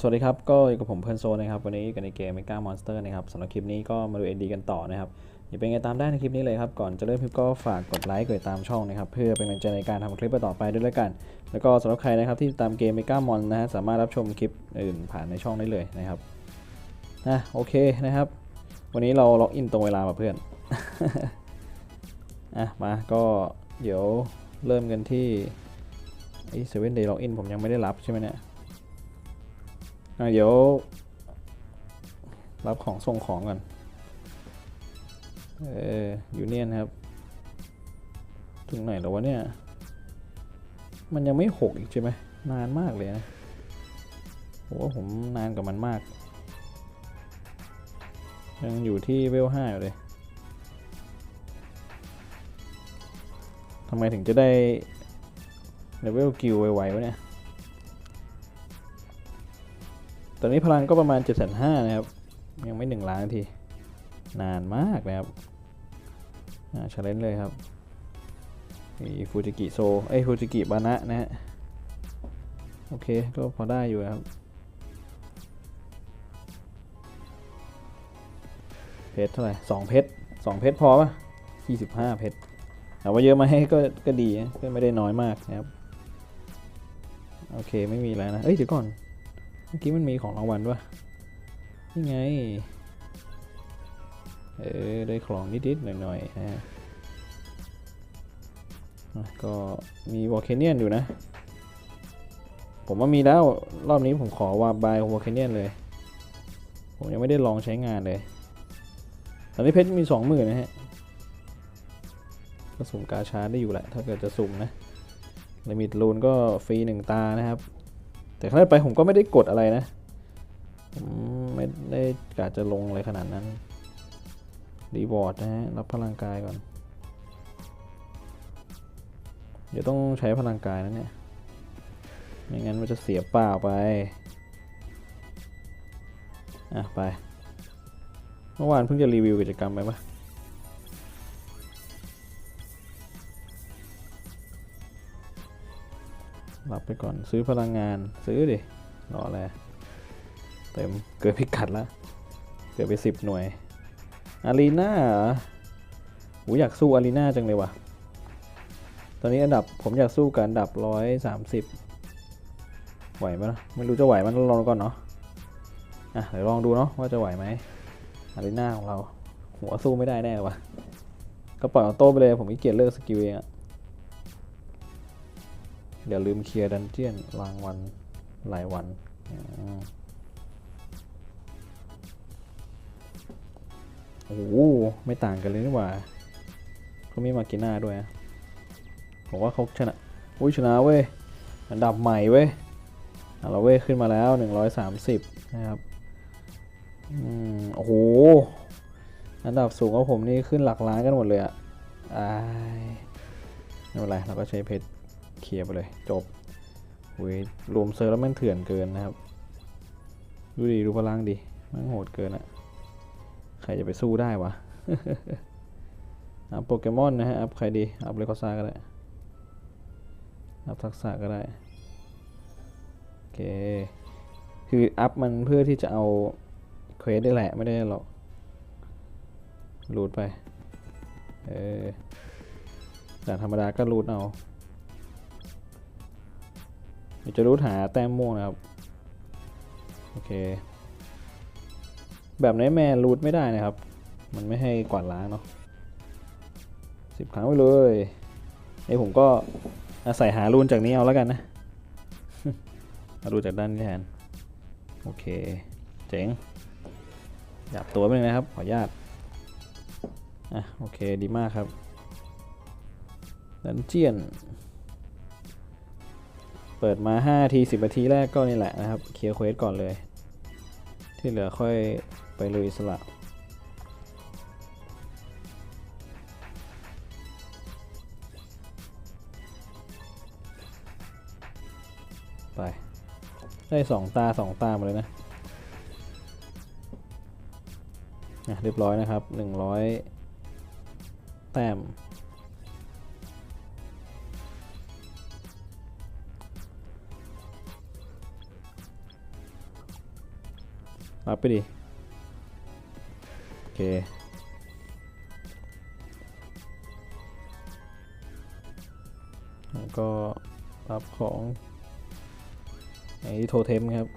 สวัสดีครับ ก็อยู่กับผมเพื่อนโซนะครับ วันนี้อยู่กันในเกม Mega Monster นะครับสำหรับคลิปนี้ก็มาดู AD กันต่อนะครับอย่าเป็นไงตามได้ในคลิปนี้เลยครับ ก่อนจะเริ่มคลิปก็ฝากกดไลค์กดติดตามช่องนะครับ เพื่อเป็นกำลังใจในการทำคลิปต่อไปด้วยแล้วกัน แล้วก็สำหรับใครนะครับที่ตามเกม Mega Mon นะฮะสามารถรับชมคลิปอื่นผ่านในช่องได้เลยนะครับนะโอเคนะครับ วันนี้เราล็อกอินตรงเวลามาเพื่อนอะมาก็เดี๋ยวเริ่มกันที่ไอเซเว่นเดย์ล็อกอินผมยังไม่ได้รับใช่ไหมเนี่ย อะเดี๋ยว รับของส่งของก่อน เออยูเนียนครับ ถึงไหนแล้ววะเนี่ย มันยังไม่หกอีกใช่ไหม นานมากเลยนะโอ้ผมนานกับมันมาก ยังอยู่ที่เวลห้าอยู่เลยทำไมถึงจะได้เลเวลกิลไวๆวะเนี่ย อนนี้พลังก็ประมาณ7 5 0 0นะครับ ยังไม่1ล้านที นานมากนะครับอ่าชาเลนจ์เลยครับมีฟูจิกิโซเอ้ฟูจิกิบานะนะฮะโอเค ก็พอได้อยู่ครับ เพชรเท่าไหร่สองเพชรสองเพชรพอปะยี่สิบห้าเพชรแต่ว่าเยอะมาให้ก็ก็ดีนะก็ไม่ได้น้อยมากนะครับ โอเค ไม่มีอะไรนะ เอ้ย เดี๋ยวก่อน เมื่อกี้มันมีของรางวัลวยนี่ไง เออ ได้ของนิดๆหน่อยๆนะฮะก็มีวอลเคเนียนอยู่นะ ผมว่ามีแล้ว รอบนี้ผมขอว่าบายวอลเคเนียนเลย ผมยังไม่ได้ลองใช้งานเลย ตอนนี้เพชรมีสองหมื่นนะฮะก็สุ่มกาชาได้อยู่แหละ ถ้าเกิดจะสุ่มนะลิมิตลูนก็ฟรีหนึ่งตานะครับ แต่ครั้งไปผมก็ไม่ได้กดอะไรนะผมไม่ได้กะจะลงอะไรขนาดนั้นรีวอร์ดนะฮะรับพลังกายก่อน เดี๋ยวต้องใช้พลังกายนะเนี่ย ไม่งั้นมันจะเสียเปล่าไป อะ ไป เมื่อวานเพิ่งจะรีวิวกิจกรรมไปปะ รับไปก่อนซื้อพลังงานซื้อดิรออะไรเต็มเกิดพิกัดแล้วเกิดไปสิบหน่วยอารีนาหูอยากสู้อารีนาจังเลยว่ะ ตอนนี้อันดับผมอยากสู้กับอันดับร้อยสามสิบไหวไหมไม่รู้จะไหวมันลองก่อนเนาะอะเดี๋ยวลองดูเนาะว่าจะไหวไหมอารีนาของเราหัวสู้ไม่ได้แน่ว่ะก็ปล่อยออโต้ไปเลยผมขี้เกียจเลิกสกิลเองอะ อย่าลืมเคลียร์ดันเจียนรางวันหลายวันโอ้โหไม่ต่างกันเลยนี่หว่าเขามีมากิน่าด้วยผมว่าเขาชนะอุ้ยชนะเว้ยอันดับใหม่เว้ยเราเว้ยขึ้นมาแล้ว 130 นะครับอืมโอ้โหอันดับสูงกว่าผมนี่ขึ้นหลักล้านกันหมดเลยอะอาไม่เป็นไรเราก็ใช้เพชร เคลียร์ไปเลยจบเว้ยรวมเซิร์แล้วแม่งเถื่อนเกินนะครับ ดูดิดูพลังดิม่งโหดเกินอะใครจะไปสู้ได้วะอัพโปเกมอนนะฮะอัพใครดีอัพเลคอซ่าก็ได้อัพทักษะก็ได้โอเคคืออัพมันเพื่อที่จะเอาเควสได้แหละไม่ได้หรอกรูดไปเออแต่ธรรมดาก็รูดเอา ดี๋ยวจะรูดหาแต้มม่วงนะครับ โอเค แบบนี้แม่รูดไม่ได้นะครับ มันไม่ให้กวาดล้างเนาะสิบครั้งไปเลยไอ้ผมก็อาศัยหารูนจากนี้เอาแล้วกันนะมาดูจากด้านนี้แทน โอเค เจ๋งหยับตัวไปเลยนะครับ ขออนุญาต อะ โอเค ดีมากครับดันเจียน ปิดมา5ที10นาทีแรกก็นี่แหละนะครับ เคลียร์เควสก่อนเลย ที่เหลือค่อยไปลุยสละไป ได้สองตาสองตามาเลยนะอะเรียบร้อยนะครับ 100 แต้ม รับไปดิ โอเค แล้วก็รับของไอ้โทเทมครับ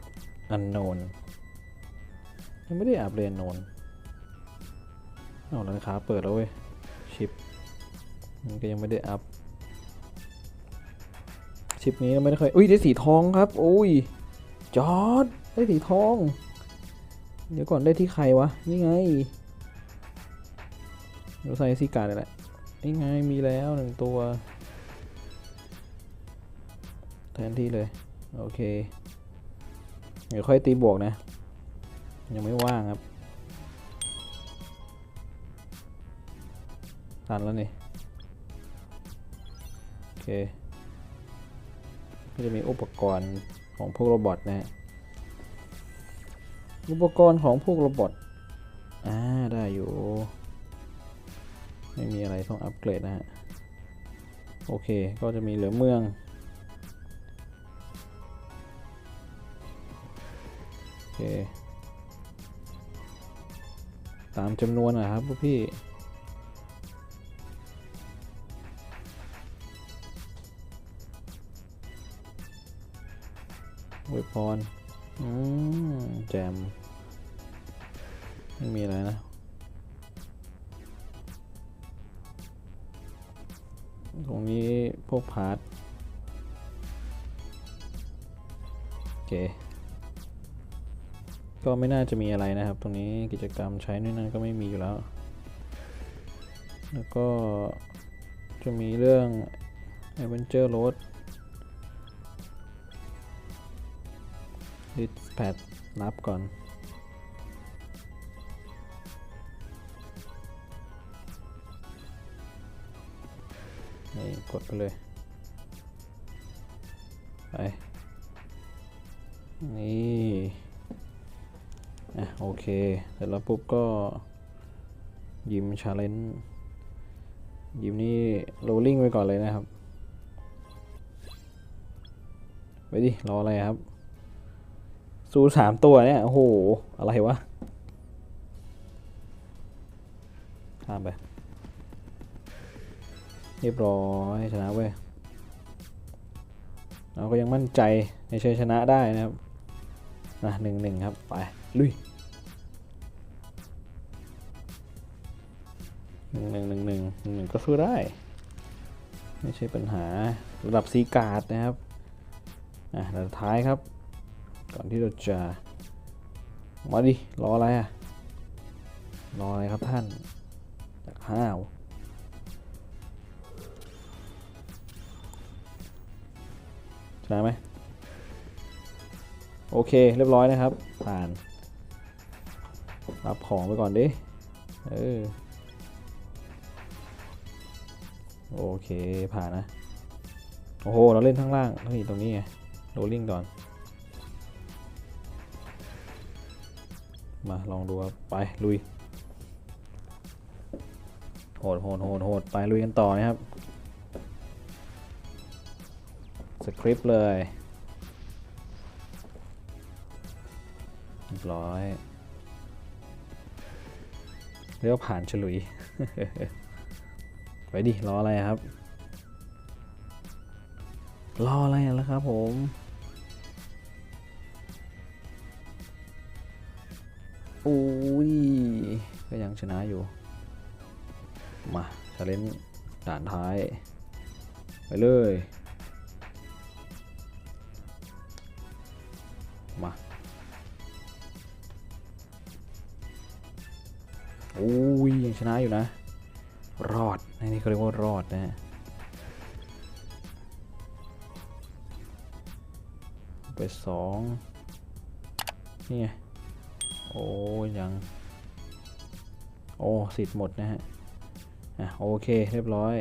อันโนนยังไม่ได้อัพเรียนโนนเอาร้านค้าเปิดแล้วเว้ย ชิปมันก็ยังไม่ได้อัพชิปนี้ไม่ได้เคย อุ้ยได้สีทองครับ อุ้ย จอดได้สีทอง เดี๋ยวก่อนได้ที่ใครวะ นี่ไงเดี๋ยวใส่ซีการ์ดนี่แหละนี่ไงมีแล้วหนึ่งตัว แทนที่เลย โอเค เดี๋ยวค่อยตีบวกนะ ยังไม่ว่างครับทันแล้วนี่ โอเคก็จะมีอุปกรณ์ของพวกโรบอทนะฮะ อุปกรณ์ของพวกโรบอทอ่าได้อยู่ ไม่มีอะไรต้องอัปเกรดนะฮะ โอเค ก็จะมีเหลือเมือง โอเค ตามจำนวนนะครับพวกพี่อวยพรอืมแจม ไม่มีอะไรนะตรงนี้พวกพาร์ทโอเค ก็ไม่น่าจะมีอะไรนะครับ ตรงนี้กิจกรรมใช้นู่นนั่นก็ไม่มีอยู่แล้ว แล้วก็จะมีเรื่อง Adventure Road ดิสแพดรับก่อน นี่กดไปเลย ไป นี่อะโอเค เสร็จแล้วปุ๊บก็ยิมชาเลนจ์ยิมนี่โรลลิ่งไปก่อนเลยนะครับ ไปดิ รออะไรครับสู้สามตัวเนี่ย โอ้โห อะไรวะ ข้ามไป เรียบร้อยชนะเว้ยเราก็ยังมั่นใจในชัยชนะได้นะครับนะหนึ่งหนึ่งครับ ไป ลุยหนึ่งหนึ่งหนึ่งหนึ่งหนึ่งหนึ่งก็สู้ได้ ไม่ใช่ปัญหาระดับซีการ์ดนะครับอะระดับท้ายครับ ก่อนที่เราจะ มาดิ รออะไรอะ รออะไรครับท่านจากห้าว นะไหมโอเคเรียบร้อยนะครับ ผ่าน รับของไปก่อนดิ เออ โอเคผ่านนะ โอ้โห เราเล่นข้างล่างนี่ตรงนี้ไงโรลลิ่งก่อน มาลองดูครับ ไป ลุย โหดโหดโหดโหดไปลุยกันต่อนะครับ สคริปต์เลยเรียบร้อยเรียกว่าผ่านฉลุย ไปดิ รออะไรครับ รออะไรแล้วครับผม อุ้ย ก็ยังชนะอยู่ มาชาเลนด่านท้าย ไปเลย อุ้ยยังชนะอยู่นะ รอดในนี่เขาเรียกว่ารอดนะฮะไปสองนี่ไงโอ้ยยังโอ้สิทธิ์หมดนะฮะอะโอเคเรียบร้อย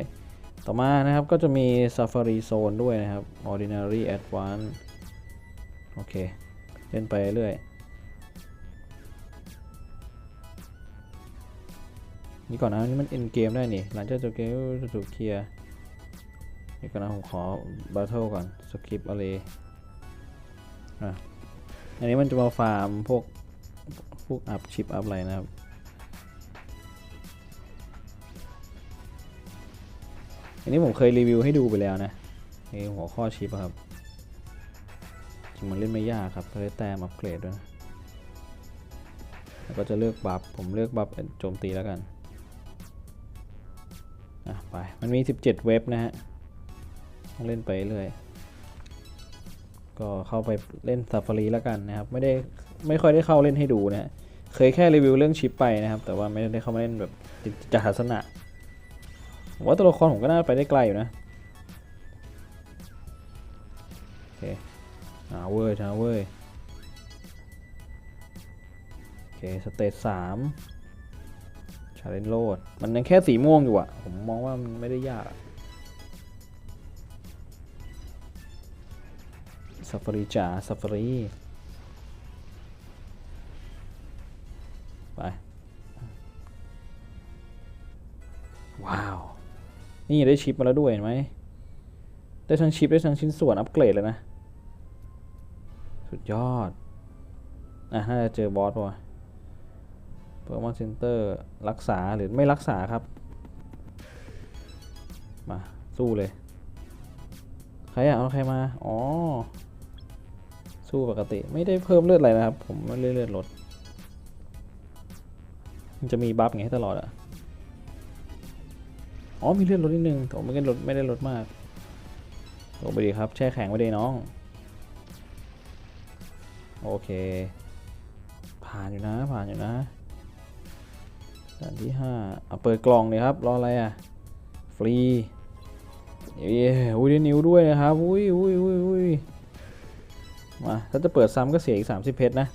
ต่อมานะครับก็จะมี Safari Zone ด้วยนะครับ Ordinary Advanced โอเค เล่นไปเรื่อย นี่ก่อนนะนี่มัน end game ได้นี่ หลังจากจบเกมจะถูกเคลียร์นี่ก่อนนะผมขอ battle ก่อน skip อะไรอะอันนี้มันจะมาฟาร์มพวกพวกอัพชิปอัพอะไรนะครับอันนี้ผมเคยรีวิวให้ดูไปแล้วนะในหัวข้อชิปครับจริงมันเล่นไม่ยากครับเลยแต้มอัปเกรดด้วยนะแล้วก็จะเลือกบัฟผมเลือกบัฟโจมตีแล้วกัน อะไป มันมี 17 เว็บนะฮะต้องเล่นไปเรื่อย ก็เข้าไปเล่น Safari แล้วกันนะครับ ไม่ได้ไม่ค่อยได้เข้าเล่นให้ดูนะฮะ เคยแค่รีวิวเรื่องชิปไปนะครับ แต่ว่าไม่ได้เข้ามาเล่นแบบจิตจาสนะว่าตัวละครผมก็น่าไปได้ไกลอยู่นะโอเคเอาเว้ยเอาเว้ยโอเค สเตจสาม ชาเลนโลด มันยังแค่สีม่วงอยู่อะผมมองว่ามันไม่ได้ยากซัฟารีจ๋าซัฟฟารีไป ว้าว นี่ได้ชิปมาแล้วด้วยเห็นไหม ได้ทั้งชิปได้ทั้งชิ้นส่วนอัปเกรดเลยนะ สุดยอด อะน่าจะเจอบอสป่ะ เปิดมาเซนเตอร์รักษาหรือไม่รักษาครับ มา สู้เลย ใครอะเอาใครมา อ๋อ สู้ปกติไม่ได้เพิ่มเลือดอะไรนะครับ ผมไม่เลือดเลือดลดมันจะมีบัฟไงให้ตลอดอะอ๋อมีเลือดลดนิดนึงแต่ไม่ได้ลดไม่ได้ลดมากลงไปดีครับแช่แข็งไว้ดีน้อง โอเค ผ่านอยู่นะผ่านอยู่นะ ด่านที่ห้าเอาเปิดกล่องเลยครับ รออะไรอะ ฟรีเย้อุ้ยได้นิ้วด้วยนะครับ อุ้ยอุ้ยอุ้ยอุ้ยมาถ้าจะเปิดซ้ำก็เสียอีก 30 เพชรนะ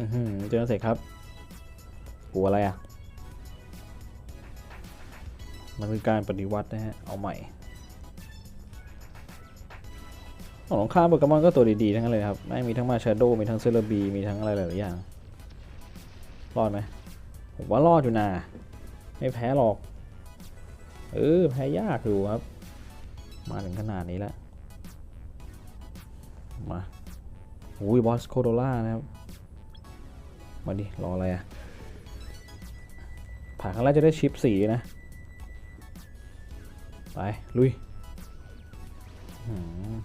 อือหือเจอเสร็จครับกลัวอะไรอะ มันคือการปฏิวัตินะฮะ เอาใหม่ของข้ามโปเกมอนก็ตัวดีๆ ทั้งนั้นเลยครับ ไม่มีทั้งมาชาโดมีทั้งเซเลบีมีทั้งอะไรหลายๆอย่าง รอดไหม ผมว่ารอดอยู่นะไม่แพ้หรอก เออ แพ้ยากอยู่ครับ มาถึงขนาดนี้แล้ว มาอุ้ยบอสโคโดล่านะครับ มาดิ รออะไรอะผ่านครั้งแรกจะได้ชิปสีนะ ไป ลุยอืม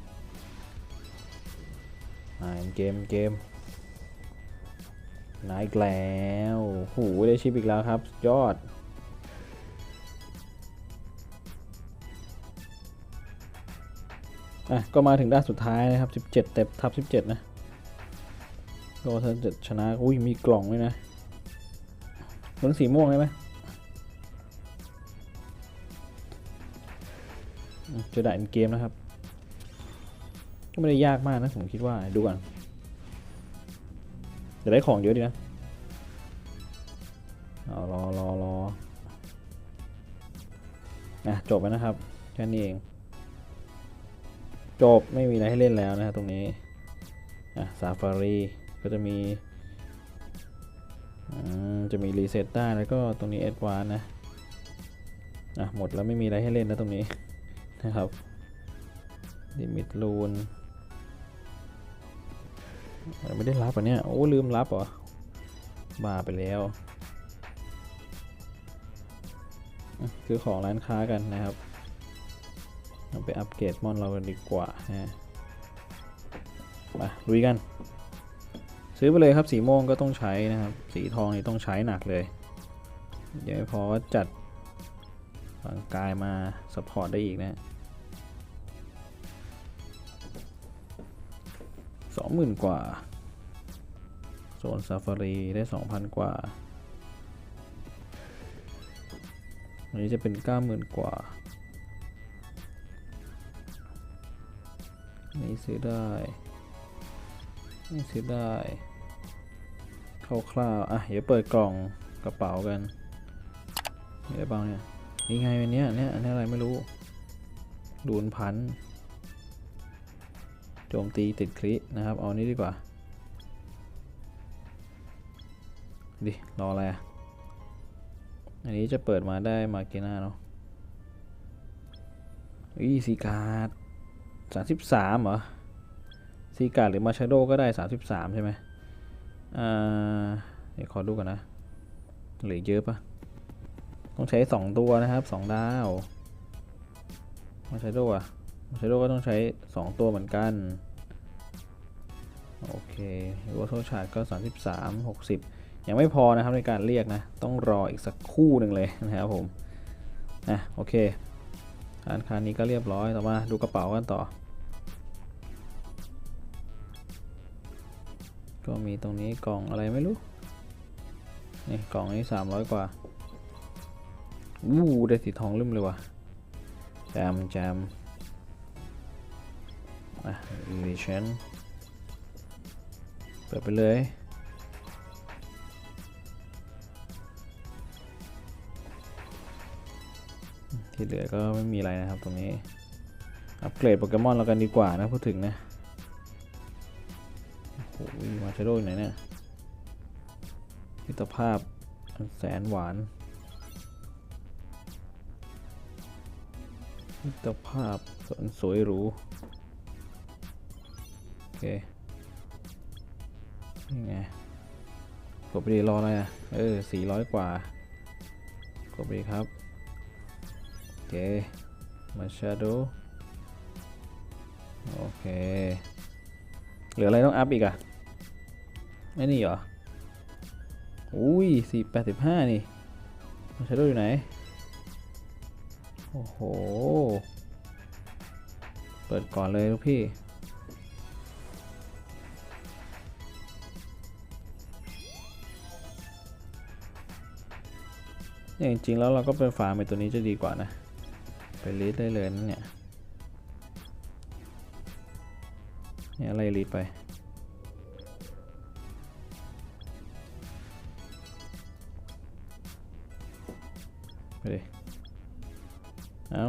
อ่าเกม เกม นายอีกแล้วหูได้ชิปอีกแล้วครับ ยอด อะ ก็มาถึงด้านสุดท้ายนะครับ 17 เต็บทับ 17 นะก็ถ้าจะชนะ อุ้ย มีกล่องด้วยนะเหมือนสีม่วงใช่ไหมเจอด่นเกมนะครับ ก็ไม่ได้ยากมากนะ ผมคิดว่า ดูก่อน จะได้ของเยอะดีนะเอารอรอรอนะจบแล้วนะครับ แค่นี้เอง จบไม่มีอะไรให้เล่นแล้วนะตรงนี้อะซาฟารีก็จะมีจะมีรีเซ็ตได้แล้วก็ตรงนี้เอ็ดวานนะอะหมดแล้วไม่มีอะไรให้เล่นนะตรงนี้นะครับดิมิตลูน ไม่ได้รับอะเนี่ย โอ้ลืมรับเหรอบ้าไปแล้ว คือของร้านค้ากันนะครับเราไปอัปเกรดมอนเรากันดีกว่านะมาลุยกัน ซื้อไปเลยครับสีม่วงก็ต้องใช้นะครับ สีทองนี่ต้องใช้หนักเลยเดี๋ยวพอจัดร่างกายมาสปอร์ตได้อีกนะ สองหมื่นกว่า โซนซาฟารีได้สองพันกว่า อันนี้จะเป็นเก้าหมื่นกว่านี่ซื้อได้นี่ซื้อได้คร่าวๆอะ เดี๋ยวเปิดกล่องกระเป๋ากันมีอะไรบ้างเนี่ย นี่ไงวันนี้เนี่ยอันนี้อะไรไม่รู้ ดูนพัน จมตีติดคลินะครับ เอานี้ดีกว่า ดิ รออะไรอะ อันนี้จะเปิดมาได้มาเกน่าเนาะอีซีการ์ดสามสิบสามเหรอซีการ์ดหรือมาชาโดก็ได้สามสิบสามใช่ไหมอ่า เดี๋ยวขอดูก่อนนะ เหลือเยอะปะต้องใช้สองตัวนะครับสองดาวมาช้โดอะมาช้โดก็ต้องใช้สองตัวเหมือนกัน โอเคหรือว่าโทษชาร์จก็ 33 60 ยังไม่พอนะครับในการเรียกนะ ต้องรออีกสักคู่หนึ่งเลยนะครับผมอะโอเคร้านค้านี้ก็เรียบร้อยต่อมาดูกระเป๋ากันต่อ ก็มีตรงนี้กล่องอะไรไม่รู้นี่กล่องนี้ 300 กว่าวู้ได้สีทองลืมเลยว่ะแจมแจมอะอีลิชัน ปิดไปเลยที่เหลือก็ไม่มีอะไรนะครับตรงนี้ อัปเกรดโปเกมอนเรากันดีกว่านะพูดถึงนะ โอ้โหมาชาโดอยู่ไหนเนี่ยมิตรภาพอันแสนหวานมิตรภาพอันสวยหรู โอเค นี่ไงกดไปดีรออะไรอะ เออสี่ร้อยกว่ากดไปดีครับ โอเค มาชาโดโอเค เหลืออะไรต้องอัพอีกอะไม่นี่เหรอ อุ้ยสี่แปดสิบห้านี่ มาใช้ด้วยอยู่ไหน โอ้โห เปิดก่อนเลยลูกพี่ เนี่ยจริงๆแล้วเราก็เป็นฟาร์มไปตัวนี้จะดีกว่านะ ไปรีดได้เลยนั่นเนี่ย เนี่ยไล่รีดไป ไปเลยเอา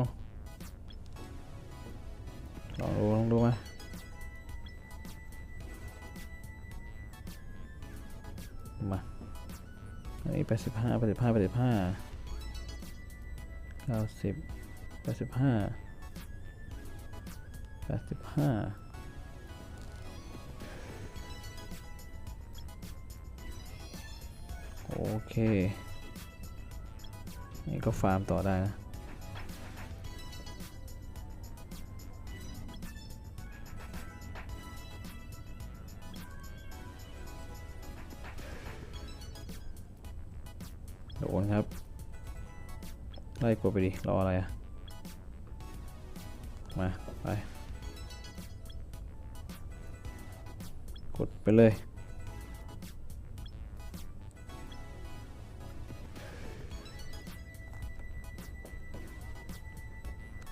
แปดสิบห้าแปดสิบห้าแปดสิบห้าเก้าสิบแปดสิบห้าแปดสิบห้าโอเค นี่ก็ฟาร์มต่อได้นะ โดนครับ ไล่กดไปดิ รออะไรอะมา ไป กดไปเลย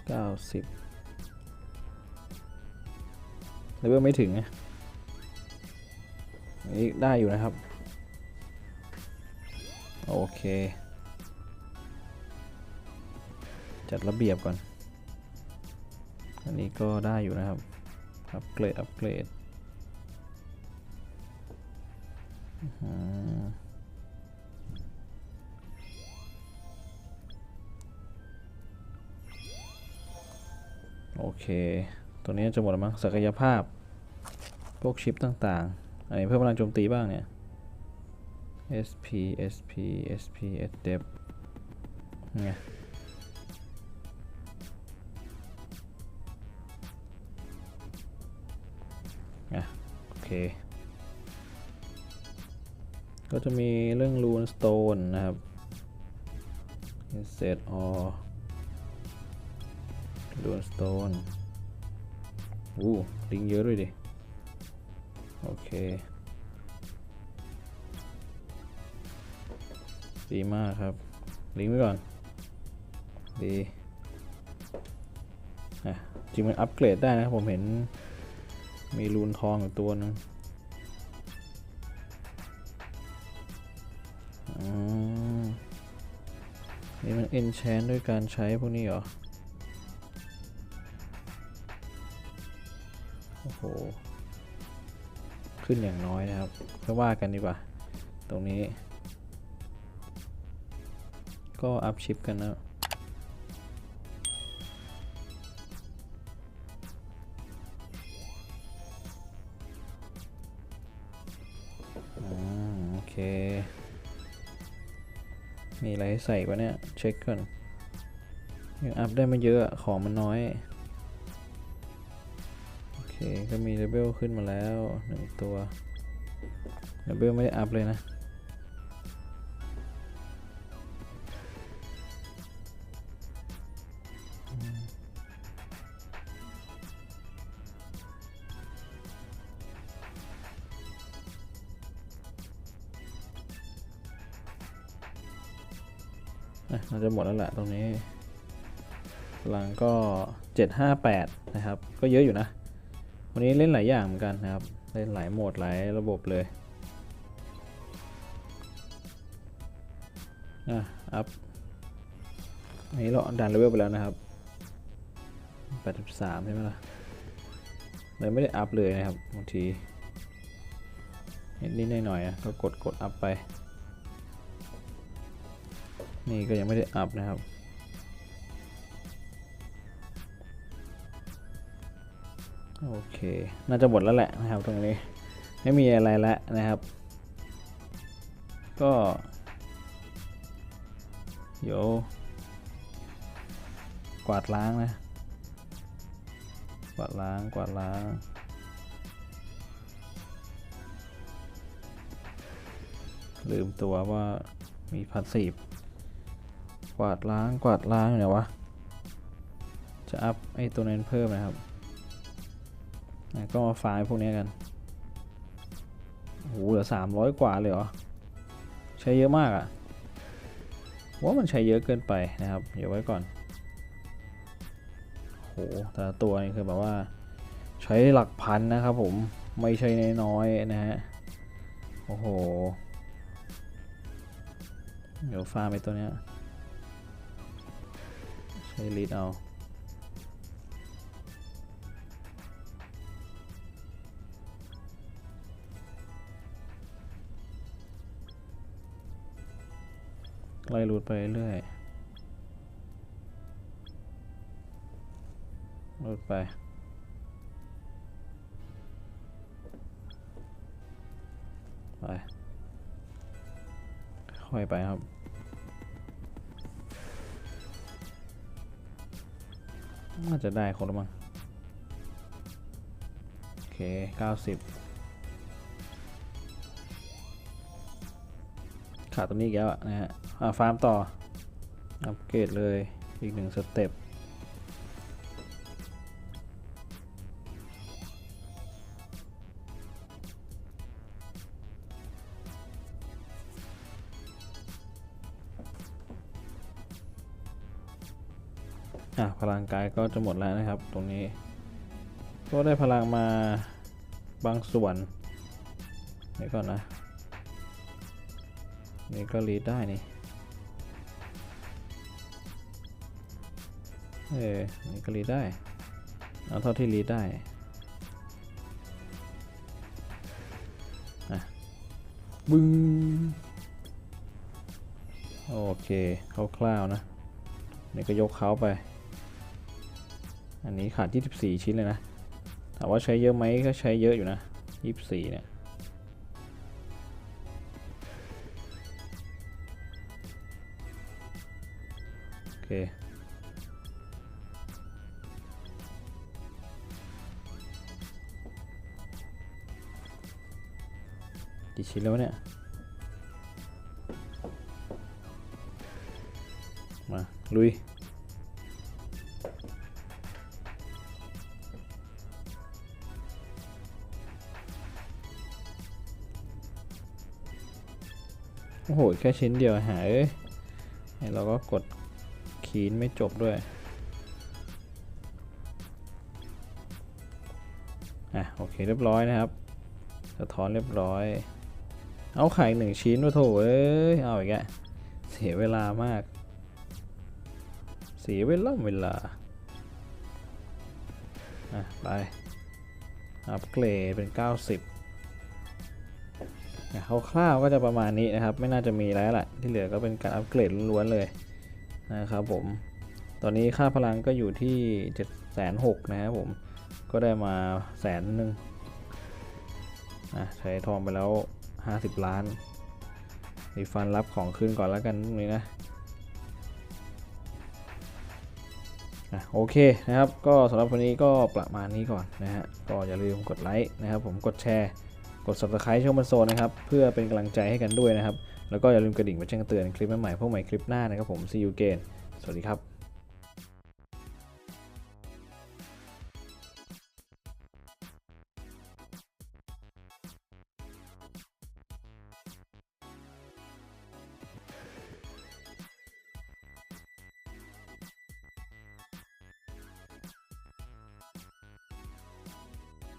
เก้าสิบเลเวลไม่ถึงนะอันนี้ได้อยู่นะครับ โอเค จัดระเบียบก่อน อันนี้ก็ได้อยู่นะครับ อัปเกรด อัปเกรดโอเค ตัวนี้จะหมดแล้วมั้งศักยภาพ พวกชิปต่างๆ อันนี้เพิ่มพลังโจมตีบ้างเนี่ย SP SP SP S dep ไงอะโอเค ก็จะมีเรื่อง Rune Stone นะครับ Inset or Rune Stone อู้ลิงเยอะด้วยดิ โอเค ดีมากครับ ลิงก์ไว้ก่อน ดีจริงมันอัปเกรดได้นะครับผมเห็นมีรูนทองอยู่ตัวหนึงอืมนี่มันเอนแชนด้วยการใช้พวกนี้เหรอ โอ้โห ขึ้นอย่างน้อยนะครับก็ว่ากันดีกว่า ตรงนี้ ก็อัพชิปกันนะอืเค มีอะไรให้ใส่ปะเนี่ย เช็คก่อน ยังอัพได้ไม่เยอะ ของมันน้อย โอเค ก็มีเลเบลขึ้นมาแล้วหนึ่งตัวเลเบลไม่ได้อัพเลยนะ จะหมดแล้วแหละตรงนี้พลังก็ 758 นะครับ ก็เยอะอยู่นะ วันนี้เล่นหลายอย่างเหมือนกันนะครับ เล่นหลายโหมดหลายระบบเลยอะอัพอันนี้เราดันเลเวลไปแล้วนะครับ83ใช่ไหมล่ะเลยไม่ได้อัพเลยนะครับบางทีนิดๆหน่อยๆก็กดกดอัพไป นี่ก็ยังไม่ได้อัพนะครับ โอเค น่าจะหมดแล้วแหละนะครับตรงนี้ ไม่มีอะไรแล้วนะครับ ก็เดี๋ยวกวาดล้างนะ กวาดล้าง กวาดล้างลืมตัวว่ามีพัสซีฟ กวาดล้างกวาดล้างอยู่ไหนวะ จะอัพไอ้ตัวนั้นเพิ่มนะครับก็มาฟาร์มพวกนี้กันโอ้โหเหลือสามร้อยกว่าเลยเหรอ ใช้เยอะมากอะ่ะว่ามันใช้เยอะเกินไปนะครับ เดี๋ยวไว้ก่อนโหแต่ตัวนี่คือแบบว่า ใช้หลักพันนะครับผมไม่ใช่น้อยๆนะฮะโอ้โห เดี๋ยวฟาร์มไปตัวเนี้ย ใช้ลีดเอาไล่รูดไปเรื่อยรูดไปไป ค่อยไปครับ น่าจะได้คนละมั้งโอเค90ขาดตรงนี้อีกแล้วะนะฮะฟาร์มต่ออัปเกรดเลยอีกหนึ่งสเต็ป กายก็จะหมดแล้วนะครับ ตรงนี้ ก็ได้พลังมาบางส่วนเดี๋ยวก่อนนะ นี่ก็รีดได้นี่เออนี่ก็รีดได้ เอาเท่าที่รีดได้อะบึ้งโอเคคร่าวๆนะนี่ก็ยกเขาไป อันนี้ขาด 24 ชิ้นเลยนะ ถามว่าใช้เยอะไหมก็ใช้เยอะอยู่นะ 24 เนี่ย โอเคกี่ชิ้นแล้วเนี่ย มา ลุย โอ้โหแค่ชิ้นเดียวหายเอ้ยเราก็กดขีนไม่จบด้วย อะ โอเคเรียบร้อยนะครับ สะท้อนเรียบร้อย เอาไข่หนึ่งชิ้นวะโถเอ้ย เอาอีกแกะเสียเวลามาก เสียเวลาเวลา อะ ไป อัปเกรดเป็น 90อะ คร่าวๆก็จะประมาณนี้นะครับ ไม่น่าจะมีแล้วแหละที่เหลือก็เป็นการอัปเกรดล้วนๆเลยนะครับผมตอนนี้ค่าพลังก็อยู่ที่7 6 0 0 0นะครับผมก็ได้มาแสนหนึ่งใช้ทองไปแล้ว 50 ล้านรีฟันรับของคืนก่อนแล้วกันตรงนี้นะโอเคนะครับ ก็สำหรับวันนี้ก็ประมาณนี้ก่อนนะฮะก็อย่าลืมกดไลค์นะครับผมกดแชร์ กด subscribe ช่องมันโซนนะครับ เพื่อเป็นกำลังใจให้กันด้วยนะครับ แล้วก็อย่าลืมกระดิ่งมาแจ้งเตือนคลิปใหม่ๆพวกใหม่คลิปหน้านะครับผม see you again สวัสดีครับ